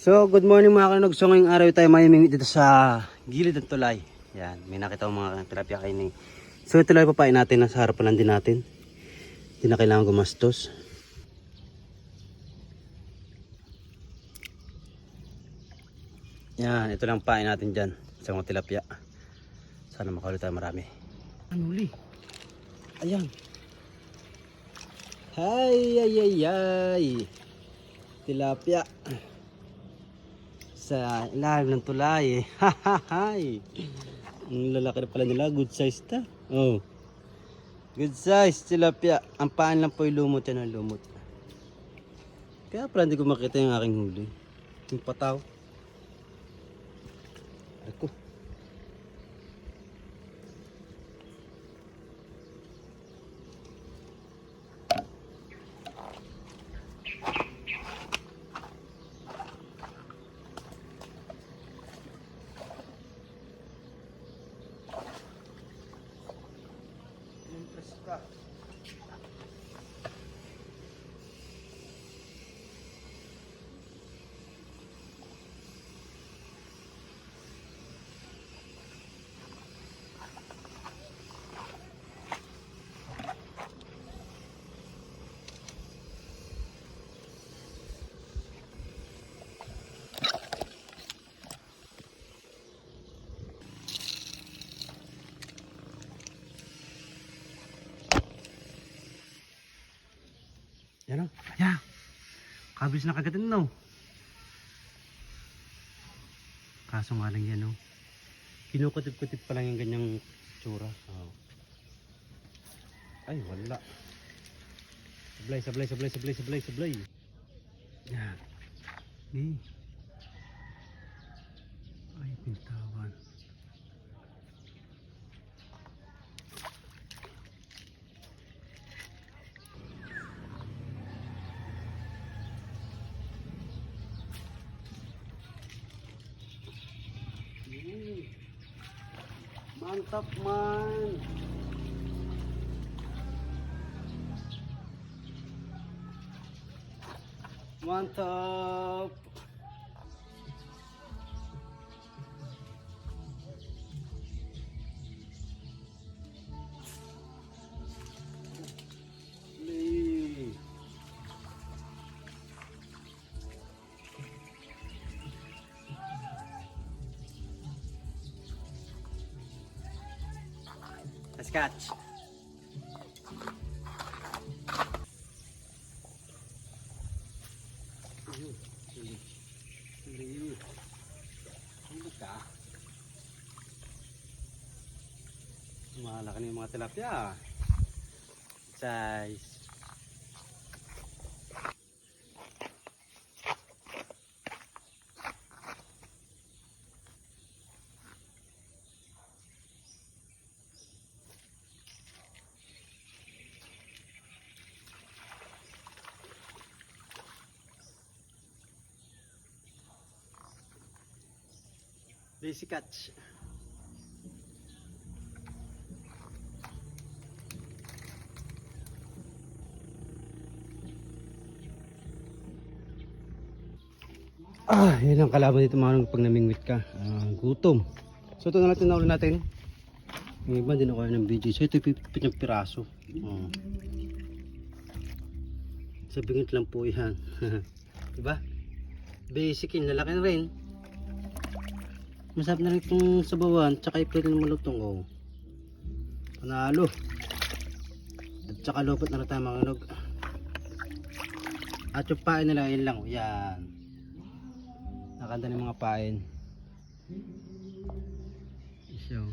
So, good morning mga kanog. So, ngayong araw tayo mayamingit dito sa gilid ng tulay. Yan, may nakita ko mga tilapia kayo ni. So, tulay papain natin, nasa harapan lang din natin. Hindi na kailangan gumastos. Yan, ito lang pain natin dyan sa mga tilapia. Sana makaulit tayo marami. Ano uli? Ayan. Ay, ay, ay, ay. Tilapia. Sa ilalim ng tulay eh. Ang lalaki na pala nila. Good size ta. Oh. Good size tilapia. Ang paan lang po yung lumot yan ang lumot. Kaya pala hindi ko makita yung aking huli. Yung pataw. Ako. O. Yan. Kabilis na kagatin no. Kaso nga lang yan o. Kinukutip-kutip pa lang yung ganyang tsura. Oh. Ay, wala. Sablay, sablay, sablay, sablay, sablay, sablay. Yan. Ni. Ay, Mantap man. Mantap. Let's catch. Malaki na yung mga tilapia. Size. Daisy catch. Ah, yun ang kalaban dito mga pag namingwit ka. Ah, gutom. So ito na natin na natin. Yung iba din ako ng video. So ito pipit ng piraso. Oh. Sabihin lang po yan. diba? Basic yun. Lalaki na rin. Masarap na rin itong sabawan. Tsaka ipwede na malutong. Oh. Panalo. At tsaka lupot na rin tayo mga kanog. At yung pain nila yun lang. Oh. Yan. Nakanda ng mga pain. So.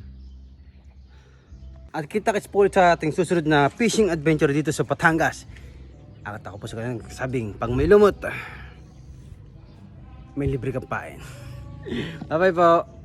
At kita kits po sa ating susunod na fishing adventure dito sa Patangas. At ako po sa kanyang sabing, pag may lumot, may libre kang pain. Bye bye po.